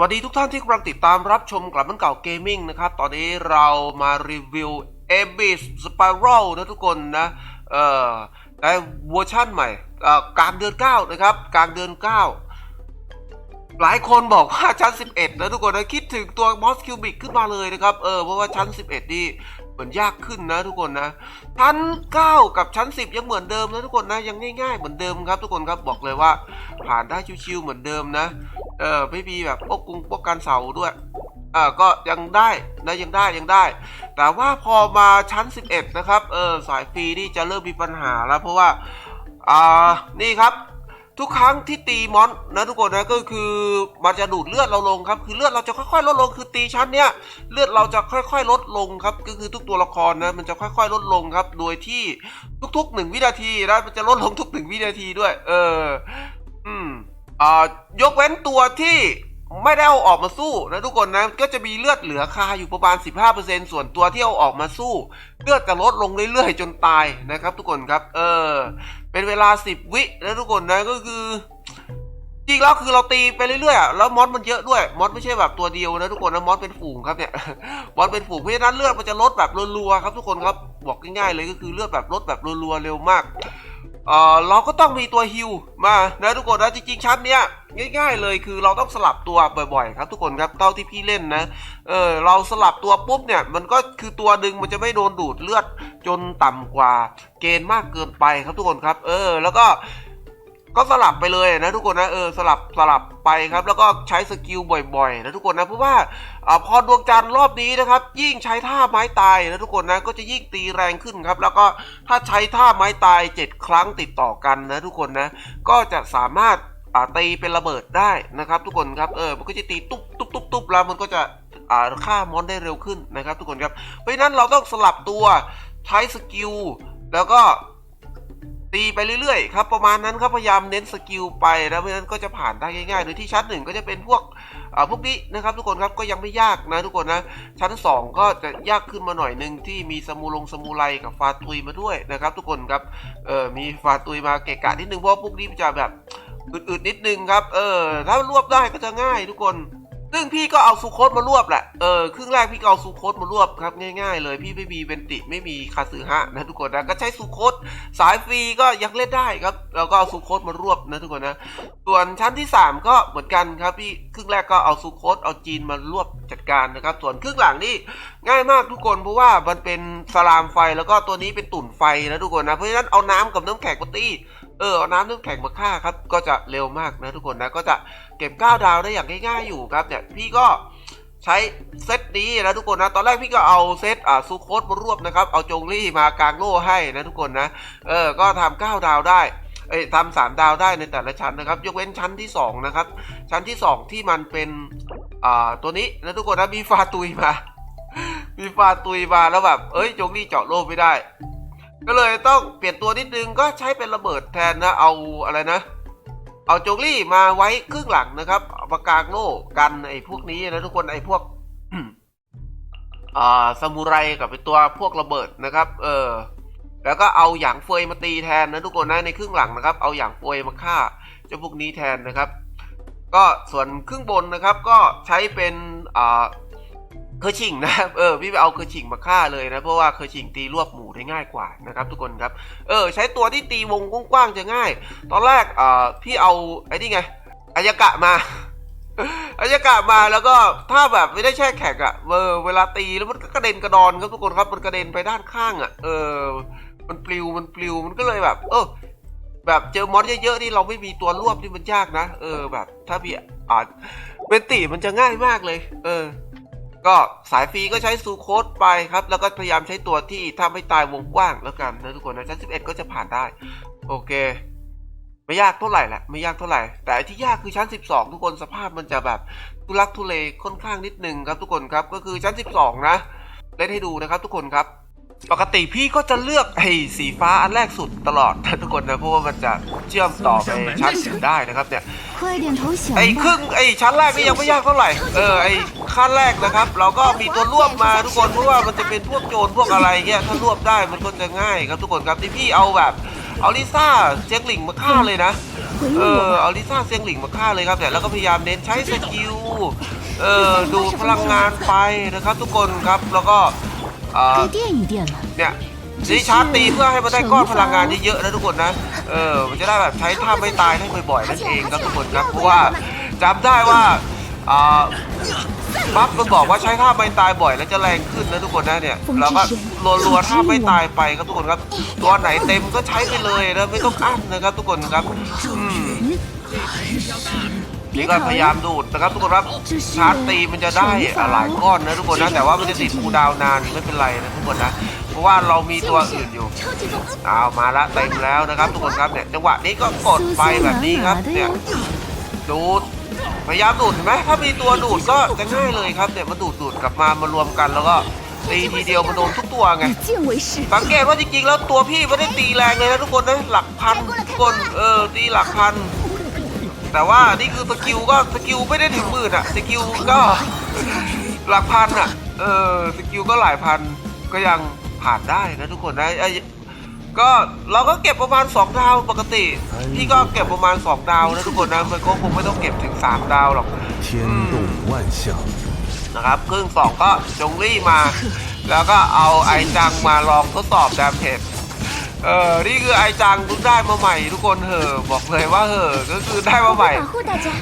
วัสดีทุกท่านที่กำลังติดตามรับชมกลับมันเก่าเกมมิ่งนะครับ ตอนนี้เรามารีวิว a b i s Spiral นะทุกคนนะ เอ่อในเวอร์ชั่นใหม่กลางเดือน 9 นะครับ กลางเดือน 9 หลายคนบอกว่าชั้น 11นะทุกคนนะคิดถึงตัวมอสคิวบิกขึ้นมาเลยนะครับ เออ เพราะว่าชั้น 11 นี่ เหมือนยากขึ้นนะทุกคนนะชั้น 9 กับชั้น 10 ยังเหมือนเดิมนะทุกคนนะยังง่ายๆเหมือนเดิมครับทุกคนครับบอกเลยว่าผ่านได้ชิวๆเหมือนเดิมนะเออไม่มีแบบพวกกุงพวกการเสาด้วยเออก็ยังได้นะยังได้ยังได้ แต่ว่าพอมาชั้น 11 นะครับเออสายฟรีนี่จะเริ่มมีปัญหาแล้วเพราะว่าอ่านี่ครับ ทุกครั้งที่ตีมอนนะทุกคนนะก็คือมันจะดูดเลือดเราลงครับคือเลือดเราจะค่อยๆ ลดลงคือตีชั้นเนี้ยเลือดเราจะค่อยๆ ลดลงครับก็คือทุกตัวละครนะมันจะค่อยๆ ลดลงครับ โดยที่ทุกๆหนึ่งวินาทีนะมันจะลดลงทุกหนึ่งวินาทีด้วย เอออืมอ่ายกเว้นตัวที่ ไม่ได้เอาออกมาสู้นะทุกคนนะก็จะมีเลือดเหลือคาอยู่ประมาณ 15%ส่วนตัวที่เอาออกมาสู้ เลือดจะลดลงเรื่อยๆ จนตายนะครับ ทุกคนครับ เออ เป็นเวลา 10 วินะทุกคนนะก็คือจริงแล้วคือเราตีไปเรื่อยๆแล้วมอสมันเยอะด้วยมอสไม่ใช่แบบตัวเดียวนะทุกคนนะมอสเป็นฝูงครับเนี่ยมอสเป็นฝูงเพราะฉะนั้นเลือดมันจะลดแบบรัวๆครับทุกคนครับบอกง่ายๆเลยก็คือเลือดแบบลดแบบรัวๆเร็วมาก เอ่อเราก็ต้องมีตัวฮิวมานะทุกคนนะจริงๆชั้นเนี้ยง่าย ๆ เลยคือเราต้องสลับตัวบ่อยๆ ครับ ทุกคนครับเท่าที่พี่เล่นนะเออเราสลับตัวปุ๊บเนี่ยมันก็คือตัวดึงมันจะไม่โดนดูดเลือดจนต่ำกว่าเกณฑ์มากเกินไปครับทุกคนครับ เออแล้วก็ ก็สลับไปเลยนะทุกคนนะเออสลับสลับไปครับ แล้วก็ใช้สกิลบ่อยๆนะทุกคนนะเพราะว่าอพอดวงจันทร์รอบนี้นะครับ ยิ่งใช้ท่าไม้ตายนะทุกคนนะก็จะยิ่งตีแรงขึ้นครับ แล้วก็ถ้าใช้ท่าไม้ตาย 7 ครั้งติดต่อกันนะทุกคนนะก็จะสามารถตีเป็นระเบิดได้นะครับ ทุกคนครับเออมันก็จะตีตุ๊บตุ๊บตุ๊บตุ๊บแล้วมันก็จะอ่าฆ่ามอนได้เร็วขึ้นนะครับ ทุกคนครับเพราะฉะนั้นเราต้องสลับตัวใช้สกิลแล้วก็ ตีไปเรื่อยๆครับประมาณนั้นครับพยายามเน้นสกิลไปนะเพราะฉะนั้นก็จะผ่านได้ง่ายๆโดยที่ชั้นหนึ่งก็จะเป็นพวกอ่าพวกนี้นะครับทุกคนครับก็ยังไม่ยากนะทุกคนนะชั้นสองก็จะยากขึ้นมาหน่อยหนึ่งที่มีสมูลงสมูไรกับฟาตุยมาด้วยนะครับ ทุกคนครับเออมีฟาตุยมาเกะกะนิดนึงเพราะพวกนี้จะแบบอึดๆนิดนึงครับเออถ้ารวบได้ก็จะง่ายทุกคน ซึ่งพี่ก็เอาซูโคสมารวบแหละ เออครึ่งแรกพี่ก็เอาซูโคสมารวบครับง่ายๆเลย พี่ไม่มีเวนติไม่มีคาซึฮะนะทุกคนนะก็ใช้ซูโคสสายฟรีก็ยังเล่นได้ครับแล้วก็เอาซูโคสมารวบนะทุกคนนะ ส่วนชั้นที่ 3 ก็เหมือนกันครับพี่ครึ่งแรกก็เอาซูโคสเอาจีนมารวบจัดการนะครับ ส่วนครึ่งหลังนี่ง่ายมากทุกคนเพราะว่ามันเป็นสลามไฟแล้วก็ตัวนี้เป็นตุ่นไฟนะทุกคนนะเพราะฉะนั้นเอาน้ำกับน้ำแข็งมาตี เออเอาน้ำน้ำแข็งมาฆ่าครับ ก็จะเร็วมากนะทุกคนนะก็จะเก็บ 9 ดาวได้อย่างง่ายๆอยู่ครับเนี่ยพี่ก็ใช้เซตนี้นะทุกคนนะ ตอนแรกพี่ก็เอาเซตอ่าซูโคสมารวบนะครับ เอาจงลี่มากลางโล่ให้นะทุกคนนะ เออ ก็ทำ9ดาวได้ เอ้ยทำสามดาวได้ในแต่ละชั้นนะครับ ยกเว้นชั้นที่สองนะครับ ชั้นที่สองที่มันเป็น อ่า ตัวนี้นะทุกคนนะ มีฟาตุยมา มีฟาตุยมาแล้วแบบ เอ้ย จงลี่เจาะโล่ไม่ได้ ก็เลยต้องเปลี่ยนตัวนิดนึงก็ใช้เป็นระเบิดแทนนะเอาอะไรนะ เอาโจงลี่มาไว้ครึ่งหลังนะครับาปากกางโล่กันไอ้พวกนี้นะทุกคนไอ้พวกอ่าซามูไรกับไอ้ตัวพวกระเบิดนะครับ เออแล้วก็เอาหยางเฟยมาตีแทนนะทุกคนนะในครึ่งหลังนะครับ เอาหยางเฟยมาฆ่าเจ้าพวกนี้แทนนะครับ ก็ส่วนครึ่งบนนะครับ ก็ใช้เป็นอ่า เคอร์ชิงนะครับเออพี่ไปเอาเคอร์ชิงมาฆ่าเลยนะเพราะว่าเคอร์ชิงตีรวบหมูได้ง่ายกว่านะครับทุกคนครับเออใช้ตัวที่ตีวงกว้างๆจะง่าย ตอนแรกอ่าพี่เอาไอ้นี่ไงอายกะมาอายกะมาแล้วก็ถ้าแบบไม่ได้แช่แข็งอะเออเวลาตีแล้วมันก็กระเด็นกระดอนครับทุกคนครับมันกระเด็นไปด้านข้างอะเออมันปลิวมันปลิวมันก็เลยแบบ เออแบบเจอมอสเยอะๆนี่เราไม่มีตัวรวบนี่มันยากนะเออแบบ ถ้าพี่อ่านเวนติมันจะง่ายมากเลย เออ ก็สายฟรีก็ใช้ซูโคดไปครับ แล้วก็พยายามใช้ตัวที่ทำให้ตายวงกว้างแล้วกันนะทุกคนนะชั้น11 ก็จะผ่านได้ โอเค ไม่ยากเท่าไหร่แหละไม่ยากเท่าไหร่ แต่ที่ยากคือชั้น 12 ทุกคนสภาพมันจะแบบทุลักทุเลค่อนข้างนิดนึงครับทุกคนครับก็คือชั้น 12 นะเล่นให้ดูนะครับทุกคนครับ ปกติพี่ก็จะเลือกไอ้สีฟ้าอันแรกสุดตลอดทุกคนนะเพราะว่ามันจะเชื่อมต่อไปชั้นอื่ได้นะครับเนี่ยไอ้ครึ่งไอ้ชั้นแรกนี่ยังไม่ยากเท่าไหร่เออไอ้ขั้นแรกนะครับ เราก็มีตัวรวบมาทุกคนเพราะว่ามันจะเป็นพวกโจรพวกอะไรเงี้ยถ้ารวบได้มันก็จะง่ายครับทุกคนครับที่พี่เอาแบบเอาลิซ่าเซียงหลิงมาฆ่าเลยนะเออเอาลิซ่าเซียงหลิงมาฆ่าเลยครับแต่ยแล้วก็พยายามเน้นใช้สกิลเออดูพลังงานไปนะครับ ทุกคนครับแล้วก็ อ่า 该垫一垫了。 เนี่ยดิชาร์จตีเพื่อให้มันได้ก้อนพลังงานเยอะๆนะทุกคนนะ เออ มันจะได้แบบใช้ท่าไม่ตายได้บ่อยๆนั่นเองครับทุกคนครับ เพราะว่าจำได้ว่า อ่าบัฟมันบอกว่าใช้ท่าไม่ตายบ่อยแล้วจะแรงขึ้นนะทุกคนนะเนี่ย เราก็รัวๆท่าไม่ตายไปครับทุกคนครับ ตัวไหนเต็มก็ใช้ไปเลยนะไม่ต้องอั้นนะครับ ทุกคนครับ อืม นี่ก็พยายามดูดนะครับทุกคนครับชาร์จตีมันจะได้หลายก้อนนะทุกคนนะแต่ว่ามันจะติดคูดาวนานไม่เป็นไรนะทุกคนนะเพราะว่าเรามีตัวอื่นอยู่เอามาละเต็มแล้วนะครับทุกคนครับเนี่ยจังหวะนี้ก็กดไปแบบนี้ครับเนี่ยดูดพยายามดูดเห็นไหมถ้ามีตัวดูดก็จะง่ายเลยครับเนี่ยมาดูดดูดกลับมามารวมกันแล้วก็ตีทีเดียวมันโดนทุกตัวไงสังเกตว่าจริงๆแล้วตัวพี่ไม่ได้ตีแรงเลยนะทุกคนนะหลักพันคนเออตีหลักพัน แต่ว่านี่คือสกิลก็สกิลไม่ได้ถึงหมื่นอะสกิลก็หลักพันอะเออสกิลก็หลายพันก็ยังผ่านได้นะทุกคนนะก็เราก็เก็บประมาณ 2 ดาวปกติ พี่ก็เก็บประมาณ 2 ดาวนะทุกคนนะมันก็คงไม่ต้องเก็บถึง 3 ดาวหรอกนะครับครึ่งสองก็จงรี่มา แล้วก็เอาไอจังมาลองทดสอบดาเมจ เออนี่คือไอจังทุกได้มาใหม่ทุกคนเหอะบอกเลยว่าเหอะก็คือได้มาใหม่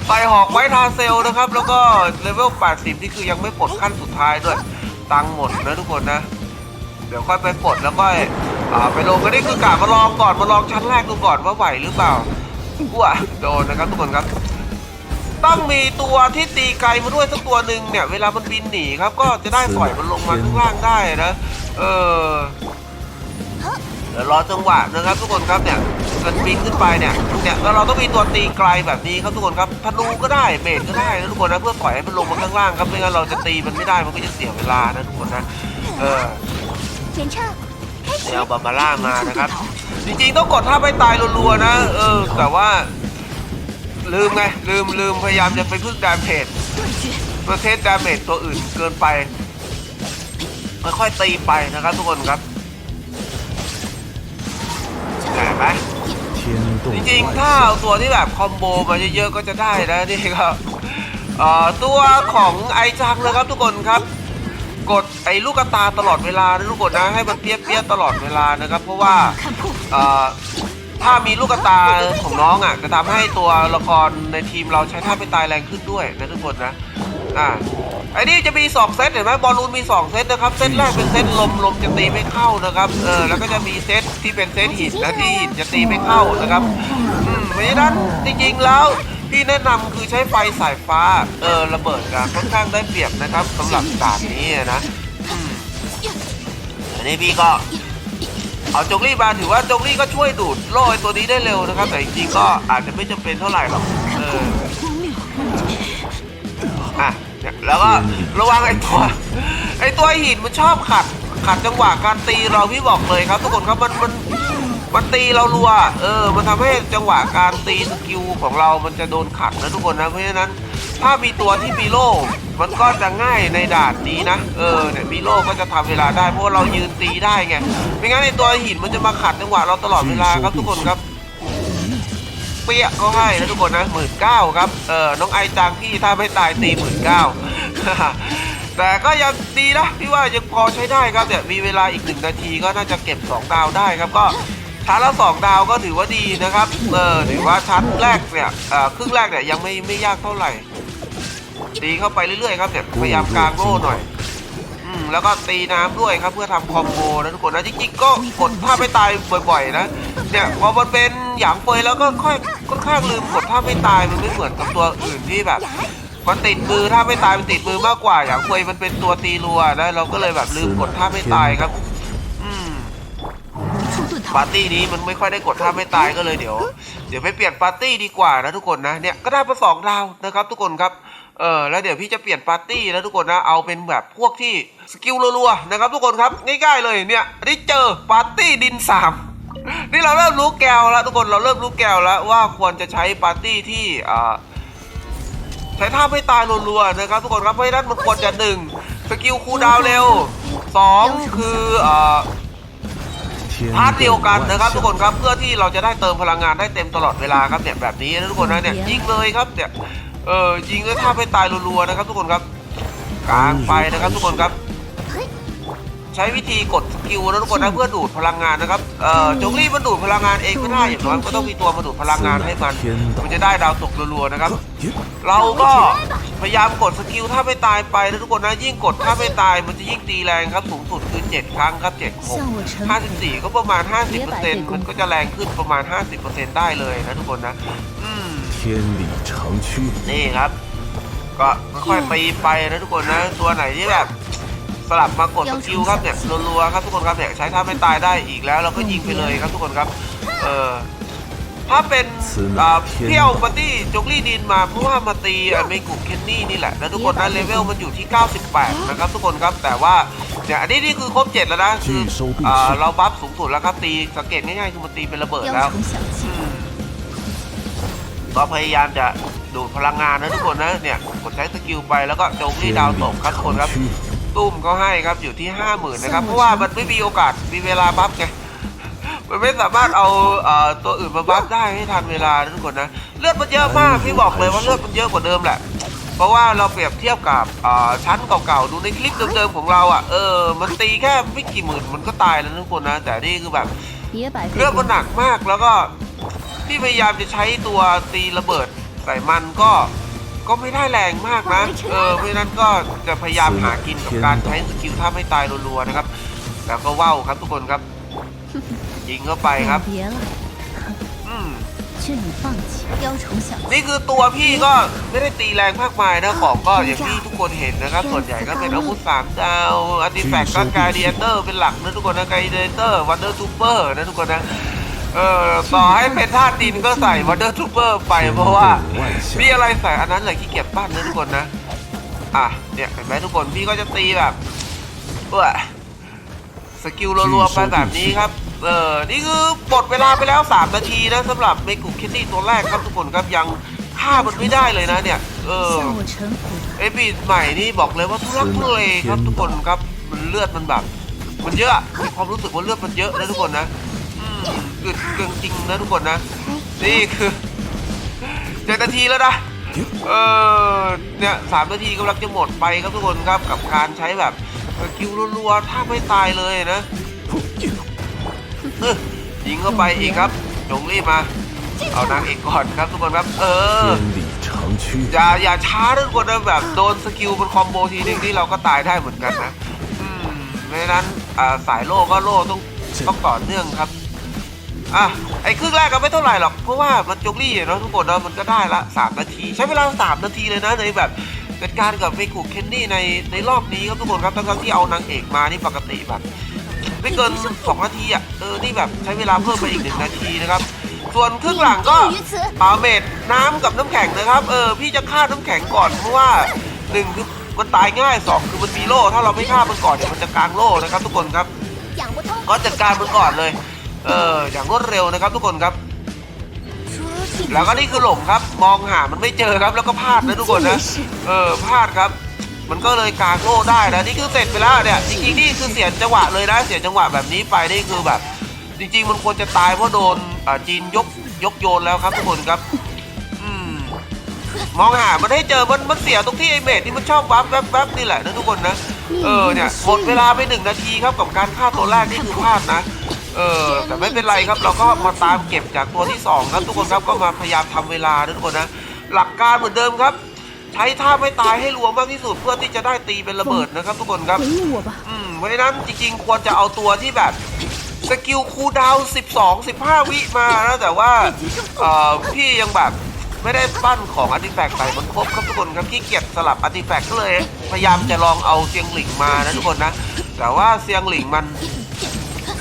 ไปหอกไว้ทาเซลนะครับ แล้วก็เลเวล 80ที่คือยังไม่ปลดขั้นสุดท้ายด้วย ตังหมดนะทุกคนนะ เดี๋ยวค่อยไปปลดแล้วก็ไปลงก็นี่คือกะมาลองก่อนมาลองชั้นแรกดูก่อนว่าไหวหรือเปล่าว่าโดนนะครับทุกคนครับ ต้องมีตัวที่ตีไกลมาด้วยสักตัวหนึ่งเนี่ย เวลามันบินหนีครับ ก็จะได้ปล่อยมันลงมาข้างล่างได้นะ เออ ดี๋วรอจังหวะนะครับ ทุกคนครับเนี่ยมันปีนขึ้นไปเนี่ยเนี่ยแล้วเราต้องมีตัวตีไกลแบบนี้ครับทุกคนครับธนูก็ได้เมดก็ได้ทุกคนนะเพื่อปล่อยให้มันลงมาข้างล่างครับไม่งั้นเราจะตีมันไม่ได้มันก็จะเสียเวลานะทุกคนนะเออเอาบาบาร่ามานะครับ จริงๆต้องกดท่าไปตายรัวๆนะ เออ แต่ว่า ลืมไงลืมลืมพยายามจะไปพึ่งดาเมจประเทศดาเมจตัวอื่นเกินไปค่อยๆตีไปนะครับทุกคนครับ หนไหมจริงๆ ถ้าเอาตัวที่แบบคอมโบมาเยอะๆ ก็จะได้นะนี่ครับตัวของไอจังนะครับทุกคนครับ กดไอลูกตาตลอดเวลานะลูกกดนะให้มันเปี้ยๆตลอดเวลานะครับ เพราะว่าถ้ามีลูกตาของน้องอะจะทำให้ตัวละครในทีมเราใช้ท่าไปตายแรงขึ้นด้วยนะทุกคนนะ อ่าไอ้นี่จะมีสองเซตเห็นไหมบอลลูนมีสองเซตนะครับ เซตแรกเป็นเซตลมลมจะตีไม่เข้านะครับ เออ แล้วก็จะมีเซตที่เป็นเซตหินนะที่หินจะตีไม่เข้านะครับ อืมเพราะฉะนั้นจริงๆแล้วพี่แนะนำคือใช้ไฟสายฟ้า เออ ระเบิดกันค่อนข้างได้เปรียบนะครับสำหรับด่านนี้นะอืมอันนี้พี่ก็ เอาจงรี่มาถือว่าจงรี่ก็ช่วยดูดโล่ไอ้ตัวนี้ได้เร็วนะครับ แต่จริงๆก็อาจจะไม่จำเป็นเท่าไหร่หรอก เออ อะ แล้วก็ระวังไอ้ตัวไอ้ตัวหินมันชอบขัด ขัดจังหวะการตีเราพี่บอกเลยครับ ทุกคนครับมันมันมันตีเรารัว เออ มันทำให้จังหวะการตีสกิลของเรา มันจะโดนขัดนะทุกคนนะ เพราะฉะนั้น ถ้ามีตัวที่มีโล่ มันก็จะง่ายในด่านนี้นะ เออ เนี่ยมีโล่ก็จะทำเวลาได้ เพราะเรายืนตีได้ไง ไม่งั้นไอ้ตัวหินมันจะมาขัดจังหวะเราตลอดเวลาครับทุกคนครับ เปี้ยก็ให้นะทุกคนนะหมื่นเก้าครับ เออน้องไอจังพี่ถ้าไม่ตายตีหมื่นเก้าแต่ก็ยังดีนะพี่ว่ายังพอใช้ได้ครับเนี่ยมีเวลาอีกหนึ่งนาทีก็น่าจะเก็บ 2 ดาวได้ครับก็ชั้นละสองดาวก็ถือว่าดีนะครับเออถือว่าชั้นแรกเนี่ยเออครึ่งแรกเนี่ยยังไม่ไม่ยากเท่าไหร่ตีเข้าไปเรื่อยๆครับเนี่ยพยายามกางโล่หน่อย อืมแล้วก็ตีน้ำด้วยครับเพื่อทำคอมโบนะทุกคนนะจริงๆก็กดท่าไม่ตายบ่อยๆนะเนี่ยพอมันเป็นหยางเฟยแล้วก็ค่อยค่อนข้างลืมกดท่าไม่ตายมันไม่เหมือนกับตัวอื่นที่แบบ มันติดมือถ้าไม่ตายมันติดมือมากกว่าอย่างเฟยมันเป็นตัวตีรัวนะเราก็เลยแบบลืมกดท่าไม่ตายครับ อืม 出遁逃 ปาร์ตี้นี้มันไม่ค่อยได้กดท่าไม่ตายก็เลยเดี๋ยว เดี๋ยวไปเปลี่ยนปาร์ตี้ดีกว่านะทุกคนนะเนี่ยก็ได้มาสองดาวนะครับ ทุกคนครับ เออแล้วเดี๋ยวพี่จะเปลี่ยนปาร์ตี้แล้วทุกคนนะเอาเป็นแบบพวกที่สกิลรัวๆนะครับทุกคนครับง่ายๆเลยเนี่ยนี่เจอปาร์ตี้ดินสามนี่เราเริ่มรู้แก้วแล้วทุกคนเราเริ่มรู้แก้วแล้วว่าควรจะใช้ปาร์ตี้ที่อ่าใช้ท่าไม่ตายรัวๆนะครับทุกคนครับเพราะฉะนั้นมันควรจะหนึ่งสกิลคูดาวเร็วสองคืออ่าพาร์ทเดียวกันนะครับทุกคนครับเพื่อที่เราจะได้เติมพลังงานได้เต็มตลอดเวลาครับเนี่ยแบบนี้นะทุกคนนะเนี่ยยิงเลยครับเนี่ย เออยิงแล้ท่าให้ตายรัวๆนะครับ ทุกคนครับกลางไปนะครับ ทุกคนครับ ใช้วิธีกดสกิลนะทุกคนนะเพื่อดูดพลังงานนะครับเออจงรีบมาดูดพลังงานเองไม่ได้อย่างน้อยก็ต้องมีตัวมาดูดพลังงานให้มันมันจะได้ดาวตกรัวๆนะครับ เราก็พยายามกดสกิลถ้าไม่ตายไปนะทุกคนนะยิ่งกดถ้าไม่ตายมันจะยิ่งตีแรงครับสูงสุดคือ 7 ครั้งครับ7 6 54 ก็ประมาณ 50%มันก็จะแรงขึ้นประมาณ 50%ได้เลยนะทุกคนนะอืม 天理长驱， นี่ครับ ก็ค่อยๆตีไปนะทุกคนนะ ตัวไหนที่แบบ สลับมากดสกิลครับเนี่ยรัวๆครับทุกคนครับเนี่ยใช้ท่าไม่ตายได้อีกแล้วเราก็ยิงไปเลยครับทุกคนครับ เออถ้าเป็นอ่าเที่ยวปาร์ตี้จกลี่ดินมาเพราะว่ามาตีอ่ะเมกุเคนนี่นี่แหละนะทุกคนนะเลเวลมันอยู่ที่ 98 นะครับทุกคนครับแต่ว่าเนี่ยอันนี้นี่คือครบ 7 แล้วนะคืออ่าเราบัฟสูงสุดแล้วครับตีสังเกตง่ายๆคือมันตีเป็นระเบิดแล้ว 雕虫小技， ก็พยายามจะดูดพลังงานนะทุกคนนะเนี่ยกดใช้สกิลไปแล้วก็โจมที่ดาวตกครับทุกคนครับตุ้มก็ให้ครับอยู่ที่ห้าหมื่นนะครับเพราะว่ามันไม่มีโอกาสมีเวลาบัฟไงมันไม่สามารถเอาตัวอื่นมาบัฟได้ให้ทันเวลาทุกคนนะเลือดมันเยอะมากพี่บอกเลยว่าเลือดมันเยอะกว่าเดิมแหละ เพราะว่าเราเปรียบเทียบกับชั้นเก่าๆดูในคลิปเดิมๆของเราอะเออมันตีแค่ไม่กี่หมื่นมันก็ตายแล้วทุกคนนะ แต่นี่คือแบบเลือดมันหนักมากแล้วก็ นี่พยายามจะใช้ตัวตีระเบิดใส่มันก็ก็ไม่ได้แรงมากนะ เออ เพราะนั้นก็จะพยายามหากินกับการใช้สกิลท่าไม่ตายรัวๆนะครับ แล้วก็ว่าวครับทุกคนครับ ยิงเข้าไปครับ อืมนี่คือตัวพี่ก็ไม่ได้ตีแรงมากมายนะของก็อย่างที่ทุกคนเห็นนะครับ ส่วนใหญ่ก็เป็นอาวุธสามดาวอาร์ติแฟกต์ก็การเดียเตอร์เป็นหลักนะทุกคนนะการเดียเตอร์วันเดอร์ทูเปอร์นะทุกคนนะ เออต่อให้เป็นธาตุดินก็ใส่วอเตอร์ทูเปอร์ไปเพราะว่ามีอะไรใส่อันนั้นเลยขี้เกียจปั้นนะทุกคนนะ อะเนี่ยเห็นไหมทุกคนพี่ก็จะตีแบบเออสกิลรัวๆไปแบบนี้ครับ เออนี่คือหมดเวลาไปแล้ว 3 นาทีนะสำหรับเมกุคิตตี้ตัวแรกครับทุกคนครับยังฆ่ามันไม่ได้เลยนะเนี่ย เออไอพีใหม่นี่บอกเลยว่าทุลักทุเลครับทุกคนครับมันเลือดมันแบบ มันเยอะ ความรู้สึกว่าเลือดมันเยอะนะทุกคนนะ เกิดเกินจริงนะทุกคนนะ นี่คือเจ็ดนาทีแล้วนะเออเนี่ยสามนาทีกำลังจะหมดไปครับทุกคนครับกับการใช้แบบคิวรัวๆถ้าไม่ตายเลยนะยิงเข้าไปอีกครับจงรีบมา เอานางเอกก่อนครับทุกคนครับ เอออย่าอย่าช้าทุกคนนะแบบโดนสกิลเป็นคอมโบทีนึงที่เราก็ตายได้เหมือนกันนะเพราะนั้นสายโล่ก็โล่ต้องต้องต่อเนื่องครับ อะไอ้ครึ่งแรกก็ไม่เท่าไหร่หรอก เพราะว่ามันจงลี่เนาะทุกคนเนาะมันก็ได้ละ 3 นาที ใช้เวลา 3 นาทีเลยนะในแบบเป็นการกับเมกุเคนนี่ในในรอบนี้ครับทุกคนครับทั้งๆที่เอานางเอกมานี่ปกติแบบไม่เกิน 2 นาทีอะเออนี่แบบใช้เวลาเพิ่มไปอีกหนึ่งนาทีนะครับ ส่วนครึ่งหลังก็ปาเม็ดน้ำกับน้ำแข็งนะครับเออพี่จะฆ่าน้ำแข็งก่อนเพราะว่าหนึ่งคือมันตายง่าย 2 คือมันมีโล่ถ้าเราไม่ฆ่ามันก่อนเดี๋ยวมันจะกลางโล่นะครับ ทุกคนครับก็จัดการมันก่อนเลย เอออย่างรวดเร็วนะครับทุกคนครับ说起แล้วก็นี่คือหลงครับ มองหามันไม่เจอครับ แล้วก็พลาดนะทุกคนนะ เออพลาดครับ มันก็เลยกางโล่ได้นะนี่คือเสร็จไปแล้วเนี่ยจริงๆนี่คือเสียจังหวะเลยนะ เสียจังหวะแบบนี้ไปนี่คือแบบ จริง ๆ มันควรจะตายเพราะโดนอ่าจีนยกยกโยนแล้วครับทุกคนครับอืมมองหา มันให้เจอ มัน มันเสียตรงที่ไอเมดที่มันชอบวับแวบแวบนี่แหละนะทุกคนนะ เออเนี่ย หมดเวลาไปหนึ่งนาทีครับกับการฆ่าตัวแรกนี่คือพลาดนะ เออแต่ไม่เป็นไรครับเราก็มาตามเก็บจากตัวที่ 2 ครับทุกคนครับก็มาพยายามทำเวลาทุกคนนะหลักการเหมือนเดิมครับ ใช้ท่าไม่ตายให้รวมมากที่สุดเพื่อที่จะได้ตีเป็นระเบิดนะครับ ทุกคนครับอืมเพราะฉะนั้นจริง ๆ ควรจะเอาตัวที่แบบสกิลคูดาวสิบสองสิบห้าวิมานะแต่ว่าเอ่อพี่ยังแบบไม่ได้ปั้นของอัติแฟกต์ใส่บนครบครับทุกคนครับขี้เกียจสลับอัติแฟกต์ก็เลย พยายามจะลองเอาเซียงหลิงมานะทุกคนนะ แต่ว่าเซียงหลิงมัน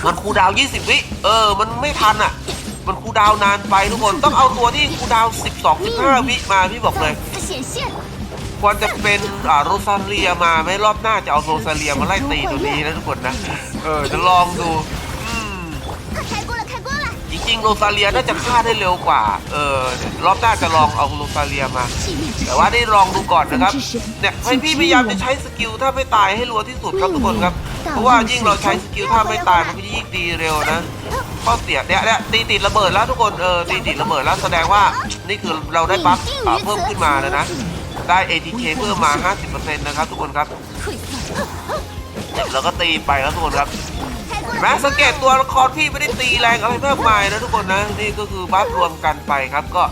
มันครูดาวน์20 วิ เออ มันไม่ทันอะ มันครูดาวนานไปทุกคน ต้องเอาตัวที่ครูดาวน์12 15 วิมาพี่บอกเลย ควรจะเป็นอ่าโรซาเลียมาไม่รอบหน้าจะเอาโรซาเลียมาไล่ตีตัวนี้นะทุกคนนะ เออจะลองดู จริงๆโรซาเลียน่าจะฆ่าได้เร็วกว่า เออรอบหน้าจะลองเอาโรซาเลียมา แต่ว่าได้ลองดูก่อนนะครับ เนี่ยให้พี่พยายามจะใช้สกิลถ้าไม่ตายให้รัวที่สุดครับทุกคนครับ เพราะว่ายิ่งเราใช้สกิลถ้าไม่ตายมันก็ยิ่งดีเร็วนะข้อเสียเนี่ยเนี่ยตีติดระเบิดแล้วทุกคน เออตีติดระเบิดแล้วแสดงว่า นี่คือเราได้บัฟเพิ่มขึ้นมาแล้วนะ ได้ ATK เพิ่มมา 50%นะครับทุกคนครับ แล้วก็ตีไปแล้วทุกคนครับ แห็มสังเกตตัวละครที่ไม่ได้ตีแรงอะไรมากมายนะทุกคนนะนี่ก็คือบัฟรวมกันไปครับก็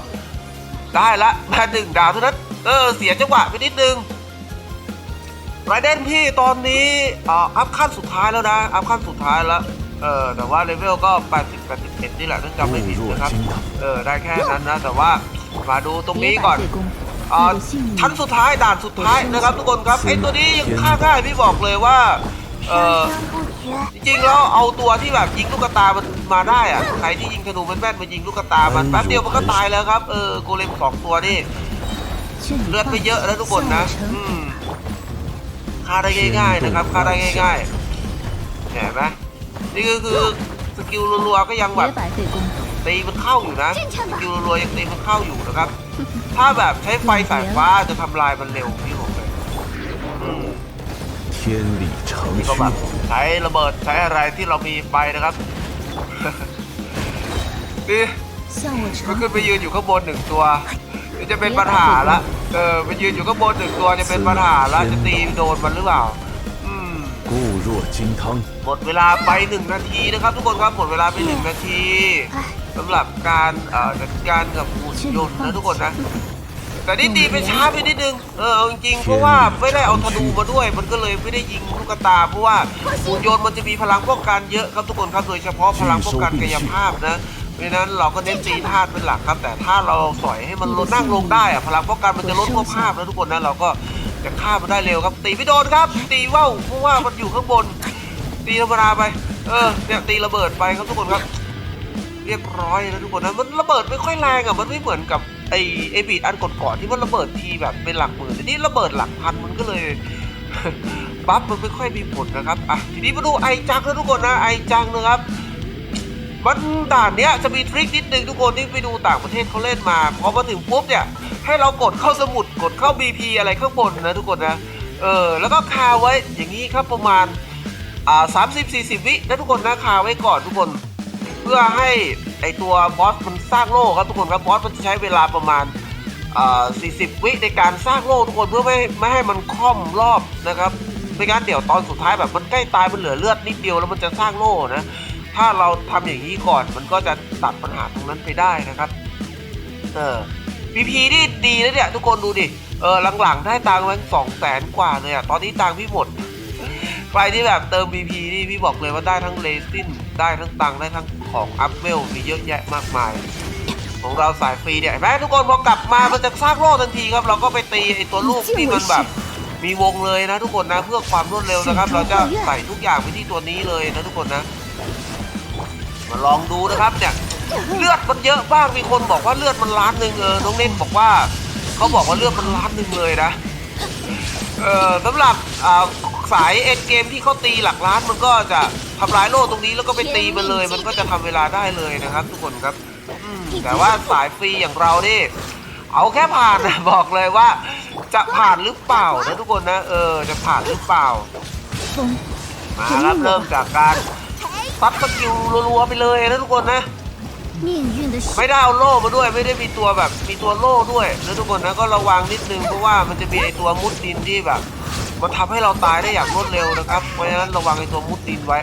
ได้ละมาหนึ่งดาวเท่านั้นเออเสียจังหวะไปนิดนึงไรเดนพี่ตอนนี้อ๋ออัพขั้นสุดท้ายแล้วนะอัพขั้นสุดท้ายแล้วเออแต่ว่าเลเวลก็ 80 81นี่แหละถ้าจำไม่ผิดนะครับเออได้แค่นั้นนะแต่ว่ามาดูตรงนี้ก่อนอ๋อชั้นสุดท้ายด่านสุดท้ายนะครับทุกคนครับไอตัวนี้ยังฆ่าได้พี่บอกเลยว่า เออจริงๆแล้วเอาตัวที่แบบยิงลูกตามันมาได้อะใครที่ยิงธนูแม่นๆมันยิงลูกตามันแป๊บเดียวมันก็ตายแล้วครับเออโกเลมสองตัวนี่เลือดไปเยอะแล้วทุกคนนะอืมฆ่าได้ง่ายๆนะครับฆ่าได้ง่ายๆเห็นไหมนี่ก็คือสกิลรัวๆก็ยังแบบตีมันเข้าอยู่นะสกิลรัวๆยังตีมันเข้าอยู่นะครับ ถ้าแบบใช้ไฟสายฟ้าจะทำลายมันเร็วพี่ผมเลยอืม นี่ก็แใช้ระเบิดใช้อะไรที่เรามีไปนะครับนี่มันขึ้นไปยืนอยู่ข้างบนหนึ่งตัวจะเป็นปัญหาละเออไปยืนอยู่ข้างบนหนึ่งตัวจะเป็นปัญหาละจะตีโดนมันหรือเปล่ากู้รั่วจิงทังหมดเวลาไปหนึ่งนาทีนะครับ ทุกคนครับหมดเวลาไปหนึ่งนาทีสำหรับการจัดการกับหุ่นยนต์นะทุกคนนะ แต่นี่ตีไปช้าไปนิดนึง เออเอาจริงๆเพราะว่าไม่ได้เอาธนูมาด้วย มันก็เลยไม่ได้ยิงลูกกระตา เพราะว่าหุ่นยนต์มันจะมีพลังป้องกันเยอะครับทุกคนครับโดยเฉพาะพลังป้องกันกายภาพนะเพราะฉะนั้นเราก็เน้นตีธาตุเป็นหลักครับ แต่ถ้าเราสอยให้มันลดนั่งลงได้อะพลังป้องกันมันจะลดควบภาพนะทุกคนนะเราก็จะฆ่ามันได้เร็วครับตีไม่โดนครับ ตีว่าวเพราะว่ามันอยู่ข้างบน ตีธรรมดาไป เออเนี่ยตีระเบิดไปครับทุกคนครับ เรียบร้อยแล้วทุกคนนะมันระเบิดไม่ค่อยแรงอะมันไม่เหมือนกับ ไอไอบีดอันก่อนๆที่มันระเบิดทีแบบเป็นหลักหมื่นแต่นี่ระเบิดหลักพันมันก็เลยบัฟมันไม่ค่อยมีผลนะครับอะทีนี้มาดูไอจังนะทุกคนนะไอจังนะครับมันด่านเนี้ยจะมีทริคนิดนึงทุกคนที่ไปดูต่างประเทศเขาเล่นมาพอมาถึงปุ๊บเนี่ยให้เรากดเข้าสมุดกดเข้า BP อะไรข้างบนนะทุกคนนะเออแล้วก็คาไว้อย่างนี้ครับประมาณอ่าสามสิบสี่สิบวินะทุกคนนะคาไว้ก่อนทุกคน เพื่อให้ไอตัวบอสมันสร้างโล่ครับทุกคนครับบอสมันจะใช้เวลาประมาณอ่า40 วิในการสร้างโล่ทุกคนเพื่อไม่ไม่ให้มันคล่อมรอบนะครับไม่งั้นเดี๋ยวตอนสุดท้ายแบบมันใกล้ตายมันเหลือเลือดนิดเดียวแล้วมันจะสร้างโล่นะถ้าเราทำอย่างนี้ก่อนมันก็จะตัดปัญหาตรงนั้นไปได้นะครับเออ BP นี่ดีนะเนี่ยทุกคนดูดิเออหลังๆได้ตังค์มันสองแสนกว่าเลยอะตอนนี้ตังค์พี่หมดใครที่แบบเติม BP นี่พี่บอกเลยว่าได้ทั้งเลซินได้ทั้งตังค์ได้ทั้ง ของอัพเวลมีเยอะแยะมากมาย ของเราสายฟรีเนี่ยเห็นไหมทุกคนพอกลับมามันจะสร้างโล่ทันทีครับ เราก็ไปตีไอ้ตัวลูกที่มันแบบมีวงเลยนะทุกคนนะเพื่อความรวดเร็วนะครับ เราจะใส่ทุกอย่างไปที่ตัวนี้เลยนะทุกคนนะ มาลองดูนะครับเนี่ยเลือดมันเยอะบ้างมีคนบอกว่าเลือดมันล้านหนึ่งเออน้องเน้นบอกว่าเขาบอกว่าเลือดมันล้านหนึ่งเลยนะเออสำหรับอ่า สายเอ็นเกมที่เขาตีหลักล้านมันก็จะทำลายโลกตรงนี้แล้วก็ไปตีมันเลย มันก็จะทำเวลาได้เลยนะครับ ทุกคนครับแต่ว่าสายฟรีอย่างเราเนี่เอาแค่ผ่านนะบอกเลยว่า จะผ่านหรือเปล่านะทุกคนนะเออจะผ่านหรือเปล่ามาแล้วเริ่มจากการซัดสกิลรัวๆไปเลยนะทุกคนนะไม่ได้เอาโล่มาด้วยไม่ได้มีตัวแบบมีตัวโล่ด้วยนะทุกคนนะก็ระวังนิดนึงเพราะว่ามันจะมีไอตัวมุดดินที่แบบ มันทำให้เราตายได้อย่างรวดเร็วนะครับ เพราะฉะนั้นระวังในตัวมูตินไว้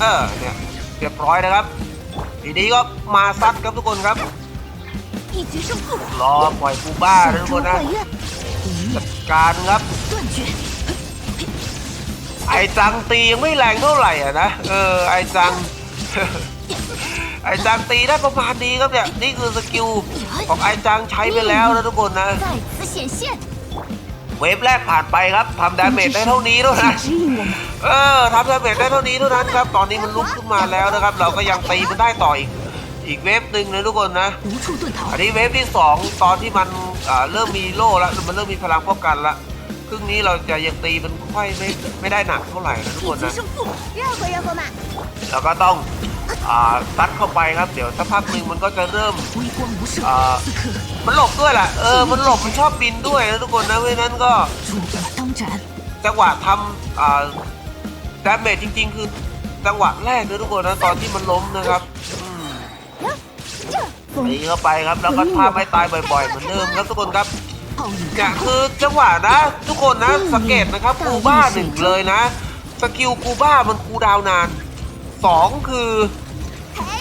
เออเนี่ยเรียบร้อยนะครับ ทีนี้ก็มาซัดครับทุกคนครับรอปล่อยคูบ้าทุกคนนะจัดการครับไอจังตียังไม่แรงเท่าไหร่อะนะเออไอจังไอจังตีได้ประมาณนี้ครับเนี่ยนี่คือสกิลของไอจังใช้ไปแล้วนะทุกคนนะ เวฟแรกผ่านไปครับทำดาเมจได้เท่านี้เท่านั้นเออทำดาเมจได้เท่านี้เท่านั้นครับ ตอนนี้มันลุกขึ้นมาแล้วนะครับ เราก็ยังตีมันได้ต่ออีกอีกเวฟหนึ่งเลยทุกคนนะ อันนี้เวฟที่ 2 ตอนที่มันเริ่มมีโล่แล้วมันเริ่มมีพลังป้องกันละครึ่งนี้เราจะยังตีมันค่อยไม่ไม่ได้หนักเท่าไหร่นะทุกคนนะเราก็ต้อง ซัดเข้าไปครับ เดี๋ยวสักพักหนึ่งมันก็จะเริ่มมันหลบด้วยแหละเออมันหลบมันชอบบินด้วยนะทุกคนนะเพราะนั้นก็จังหวะทำดาเมจจริง ๆ คือจังหวะแรกนะทุกคนนะตอนที่มันล้มนะครับตีเข้าไปครับแล้วก็พาไห้ตายบ่อยๆเหมือนเดิมครับทุกคนครับเคือจังหวะนะ ทุกคนนะสังเกตนะครับคูบ้าหนึ่งเลยนะสกิลคูบ้ามันคูดาวนาน สองคือ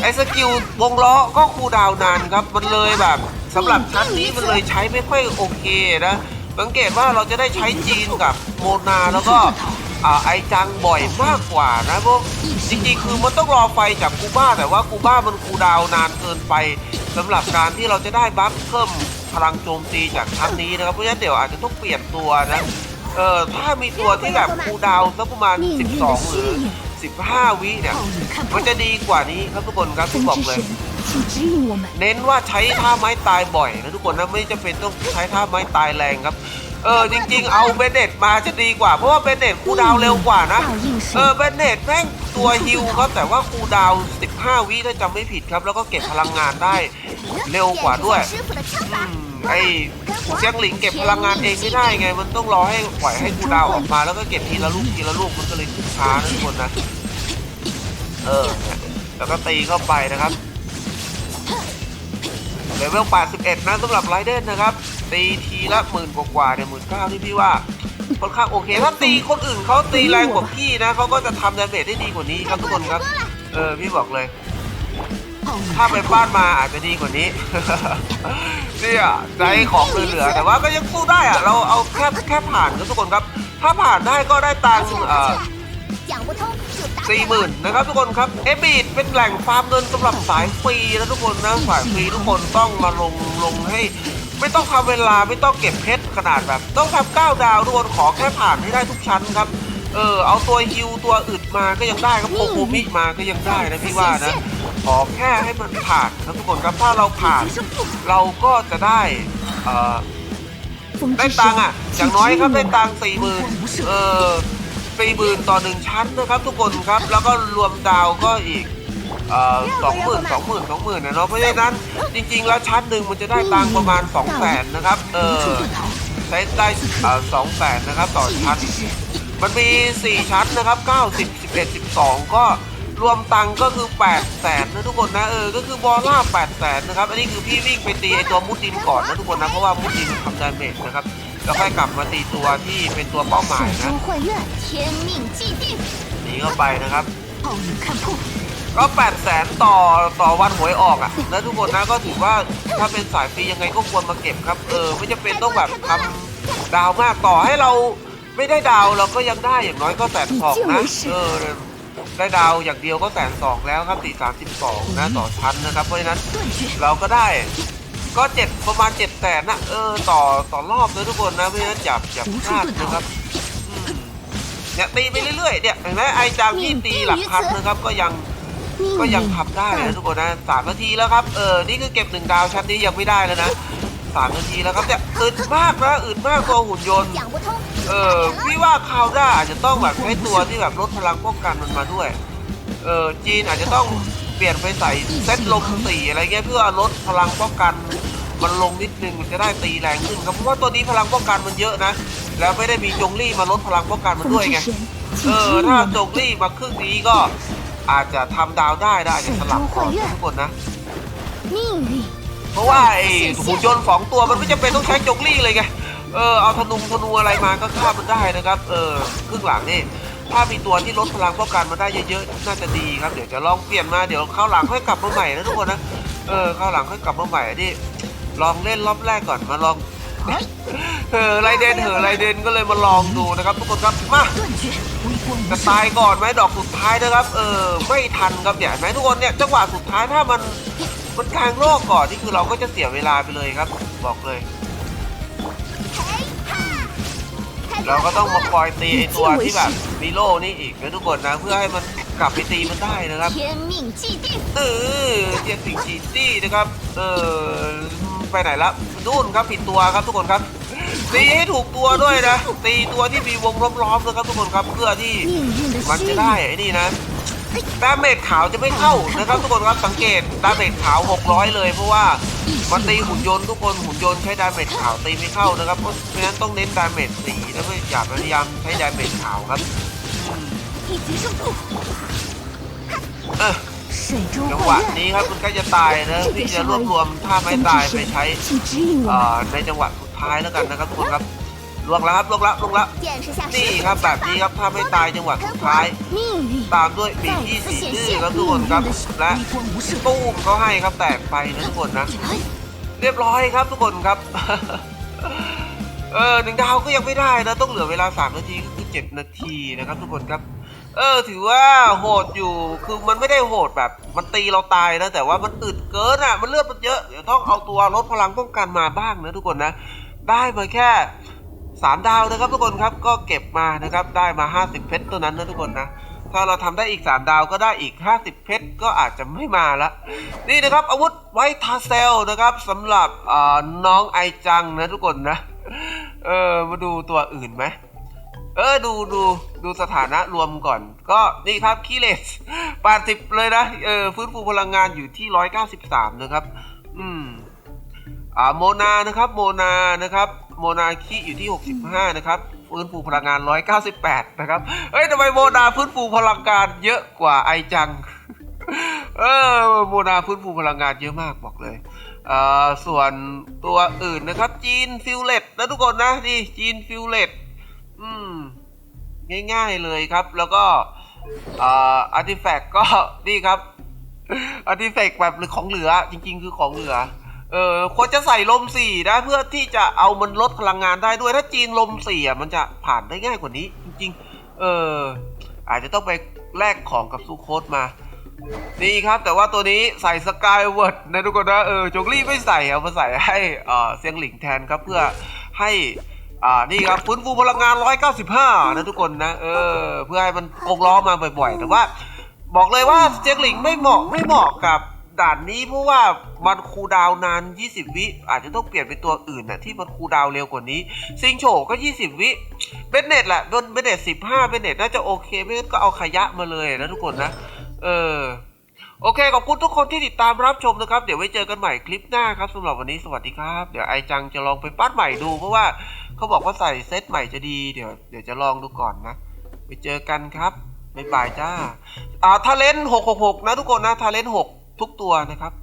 ไอ้สกิลวงล้อก็คูดาวนานครับ มันเลยแบบสำหรับชั้นนี้มันเลยใช้ไม่ค่อยโอเคนะสังเกตว่าเราจะได้ใช้จีนกับโมนาแล้วก็ไอจังบ่อยมากกว่านะพวกจริงๆคือมันต้องรอไฟจากกูบ้าแต่ว่ากูบ้ามันคูดาวนานเกินไป สำหรับการที่เราจะได้บัฟเพิ่มพลังโจมตีจากครั้งนี้นะครับเพราะฉะนั้นเดี๋ยวอาจจะต้องเปลี่ยนตัวนะเออถ้ามีตัวที่แบบคูดาวสักประมาณ 12 หรือ 15 วิเนี่ย มันจะดีกว่านี้ครับทุกคนครับผมบอกเลย เน้นว่าใช้ท่าไม้ตายบ่อยนะทุกคนนะไม่จะเป็นต้องใช้ท่าไม้ตายแรงครับเออจริง ๆ เอาเบนเนตมาจะดีกว่า เพราะว่าเบนเนตคูดาวเร็วกว่านะ เออเบนเนตแม่งตัวฮิวครับแต่ว่าคูดาว 15 วิถ้าจำไม่ผิดครับ แล้วก็เก็บพลังงานได้เร็วกว่าด้วย ไอ้เชียงหลิงเก็บพลังงานเองไม่ได้ไง มันต้องรอให้ปล่อยให้คูดาวออกมาแล้วก็เก็บทีละลูกทีละลูกมันก็เลยช้านะทุกคนนะ เออเนี่ยแล้วก็ตีเข้าไปนะครับเลเวล81 นะสำหรับไรเดนนะครับ ตีทีละหมื่นกว่าๆเนี่ยหมื่นเก้าที่พี่ว่าค่อนข้างโอเค ถ้าตีคนอื่นเขาตีแรงกว่าพี่นะเขาก็จะทำดาเมจได้ดีกว่านี้ครับทุกคนครับ เออ พี่บอกเลย ถ้าไปบ้านมาอาจจะดีกว่านี้ เนี่ยใจของเหลือแต่ว่าก็ยังสู้ได้อะเราเอาแค่แค่ผ่านก็ทุกคนครับ ถ้าผ่านได้ก็ได้ตังค์เอ่อสี่หมื่นนะครับทุกคนครับเอบีดเป็นแหล่งฟาร์มเงินสำหรับสายฟรีนะทุกคนนะสายฟรีทุกคนต้องมาลงลงให้ ไม่ต้องทำเวลาไม่ต้องเก็บเพชรขนาดแบบ ต้องทำเก้าดาวทุกคนขอแค่ผ่านให้ได้ทุกชั้นครับเออเอาตัวฮิวตัวอึดมาก็ยังได้ครับโคโคมิมาก็ยังได้นะพี่ว่านะ ขอแค่ให้มันผ่านนะทุกคนครับถ้าเราผ่านเราก็จะได้ได้ตังค์อะอย่างน้อยครับได้ตังค์สี่หมื่นเออสี่หมื่นต่อหนึ่งชั้นนะครับ ทุกคนครับแล้วก็รวมดาวก็อีกสองหมื่นสองหมื่นสองหมื่นนะเนาะเพราะฉะนั้นจริง ๆ แล้วชั้นหนึ่งมันจะได้ตังค์ประมาณสองแสนนะครับเออใช้ได้สองแสนนะครับต่อชั้น มันมีสี่ชั้นนะครับเก้าสิบสิบเอ็ดสิบสองก็ รวมตังก็คือ8แสนนะทุกคนนะเออก็คือบอลล่า8แสนนะครับอันนี้คือพี่วิ่งไปตีไอตัวมุดดินก่อนนะทุกคนนะเพราะว่ามุดดินทำดาเมจนะครับแล้วค่อยกลับมาตีตัวที่เป็นตัวเป้าหมายนะหนีเข้าไปนะครับก็แปดแสนต่อต่อวันหวยออกอะแล้ทุกคนนะก็ถือว่าถ้าเป็นสายฟรียังไงก็ควรมาเก็บครับ เออไม่จะเป็นต้องแบบทำดาวมากต่อให้เราไม่ได้ดาวเราก็ยังได้อย่างน้อยก็แสนสองนะเออ ได้ดาวอย่างเดียวก็แสนสองแล้วครับตีสามสิบสองนะต่อชั้นนะครับ เพราะฉะนั้นเราก็ได้ก็เจ็ดประมาณเจ็ดแสนนะเออต่อต่อรอบเลยทุกคนนะเพราะฉะนั้นจับจับพลาดนะครับเนี่ยตีไปเรื่อยๆเนี่ยเห็นไหมไอ้ดามที่ตีหลักพันนะครับก็ยังก็ยังทำได้นะทุกคนนะสามนาทีแล้วครับเออนี่คือเก็บหนึ่งดาวชั้นนี้ยังไม่ได้แล้วนะสามนาทีแล้วครับเนี่ยอึดมากนะอึดมากตัวหุ่นยนต์ เออพี่ว่าคาวด้าอาจจะต้องแบบใช้ตัวที่แบบลดพลังป้องกันมันมาด้วย เออจีนอาจจะต้องเปลี่ยนไปใส่เซตลมสีอะไรเงี้ยเพื่อลดพลังป้องกันมันลงนิดนึงมันจะได้ตีแรงขึ้นครับเพราะว่าตัวนี้พลังป้องกันมันเยอะนะ แล้วไม่ได้มีจงลี่มาลดพลังป้องกันมันด้วยไงเออถ้าจงลี่มาครึ่งนี้ก็อาจจะทำดาวได้นะอาจจะสลับก่อนทุกคนนะเพราะว่าไอ้หุ่นยนต์สองตัวมันไม่จำเป็นต้องใช้จงลี่เลยไง เออเอาธนูธนูอะไรมาก็ฆ่ามันได้นะครับ เออครึ่งหลังนี่ถ้ามีตัวที่ลดพลังป้องกันมาได้เยอะๆน่าจะดีครับเดี๋ยวจะลองเปลี่ยนมาเดี๋ยวข้าวหลังค่อยกลับมาใหม่นะทุกคนนะเออข้าวหลังค่อยกลับมาใหม่นี่ลองเล่นรอบแรกก่อนมาลองเออไรเดนเหอไรเดนก็เลยมาลองดูนะครับทุกคนครับมาจะตายก่อนไหมดอกสุดท้ายนะครับ เออไม่ทันครับเนี่ยไหมทุกคนเนี่ยจังหวะสุดท้ายถ้ามันมันกลางโลกก่อนนี่คือเราก็จะเสียเวลาไปเลยครับ บอกเลย เราก็ต้องมาคอยตีไอตัวที่แบบมีโลนี่อีกนะทุกคนนะ เพื่อให้มันกลับไปตีมันได้นะครับเออเทียนสิงจีตี้นะครับ เออไปไหนละนู่นครับผิดตัวครับทุกคนครับตีให้ถูกตัวด้วยนะตีตัวที่มีวงรอบๆนะครับทุกคนครับเพื่อที่มันจะได้ไอ้นี่นะ ดาเมจขาวจะไม่เข้านะครับทุกคนครับสังเกตดาเมจขาว 600 เลยเพราะว่ามันตีหุ่นยนต์ทุกคนหุ่นยนต์ใช้ดาเมจขาวตีไม่เข้านะครับเพราะฉะนั้นต้องเน้นดาเมจสีแล้วก็อย่าพยายามใช้ดาเมจขาวครับจังหวะนี้ครับคุณใกล้จะตายนะพี่จะรวบรวมท่าไม้ตายไปใช้ในจังหวะสุดท้ายแล้วกันนะครับทุกคนครับ ลวงแล้วครับลวงแล้วลวงแล้วนี่ครับแบบนี้ครับถ้าไม่ตายจังหวะสุดท้าย ตามด้วยปีที่สีดื้อแล้วทุกคนครับ และตู้มเขาให้ครับแตกไปนะทุกคนนะ เรียบร้อยครับทุกคนครับ เออหนึ่งดาวก็ยังไม่ได้นะต้องเหลือเวลาสามนาทีก็คือเจ็ดนาทีนะครับทุกคนครับเออถือว่าโหดอยู่คือมันไม่ได้โหดแบบ มันตีเราตายนะ แต่ว่ามันอึดเกินอะ มันเลือดมันเยอะเดี๋ยวต้องเอาตัวลดพลังป้องกันมาบ้างนะทุกคนนะ ได้มาแค่ 3ดาวนะครับทุกคนครับก็เก็บมานะครับได้มา 50 เพชรตัวนั้นนะทุกคนนะถ้าเราทำได้อีก 3 ดาวก็ได้อีก 50 เพชรก็อาจจะไม่มาละนี่นะครับอาวุธไวทาเซลนะครับสำหรับน้องไอจังนะทุกคนนะเออมาดูตัวอื่นไหมเออดูดูดูสถานะรวมก่อน ก็นี่ครับคีเลสปาสิบเลยนะเออฟื้นฟูพลังงานอยู่ที่ 193 นะครับ อืม อ่าโมนานะครับโมนานะครับโมนาคีอยู่ที่ 65 นะครับฟื้นฟูพลังงาน 198 นะครับเอ้ยทำไมโมนาฟื้นฟูพลังงานเยอะกว่าไอจังเออโมนาฟื้นฟูพลังงานเยอะมากบอกเลยเอ่ส่วนตัวอื่นนะครับ จีนฟิลเลตนะทุกคนนะนี่จีนฟิลเลตอืมง่าย ๆเลยครับ แล้วก็อ่าอาร์ติแฟกก็นี่ครับอาร์ติแฟกแบบของเหลือจริง ๆ คือของเหลือ เออควรจะใส่ลมสี่นะเพื่อที่จะเอามันลดพลังงานได้ด้วยถ้าจีนลมสี่อะมันจะผ่านได้ง่ายกว่านี้ จริง ๆ เอออาจจะต้องไปแลกของกับซูโคสมา นี่ครับแต่ว่าตัวนี้ใส่สกายเวิร์ดนะทุกคนนะเออจงลี่ไม่ใส่เอามาใส่ให้เอ่อเซียงหลิงแทนครับเพื่อให้อ่านี่ครับฟื้นฟูพลังงาน 195 นะทุกคนนะเออเพื่อให้มันกงล้อมาบ่อยๆ แต่ว่า บอกเลยว่าเซียงหลิงไม่เหมาะไม่เหมาะกับ ด่านนี้เพราะว่ามันคูดาวน์นาน 20 วิ อาจจะต้องเปลี่ยนเป็นตัวอื่นน่ะที่มันคูดาวเร็วกว่านี้ ซิงโฉก็ 20 วิเบนเน็ตแหละเบนเน็ต15 เบนเน็ตน่าจะโอเคไม่งั้นก็เอาขยะมาเลยนะทุกคนนะ เออ โอเค ขอบคุณทุกคนที่ติดตามรับชมนะครับ เดี๋ยวไว้เจอกันใหม่คลิปหน้าครับสำหรับวันนี้สวัสดีครับ เดี๋ยวไอจังจะลองไปปั้นใหม่ดูเพราะว่าเขาบอกว่าใส่เซตใหม่จะดีเดี๋ยวเดี๋ยวจะลองดูก่อนนะไปเจอกันครับบ๊ายบายจ้า อ่าทาเลนหกหกหกนะทุกคนนะทาเลนหก ทุกตัวนะครับ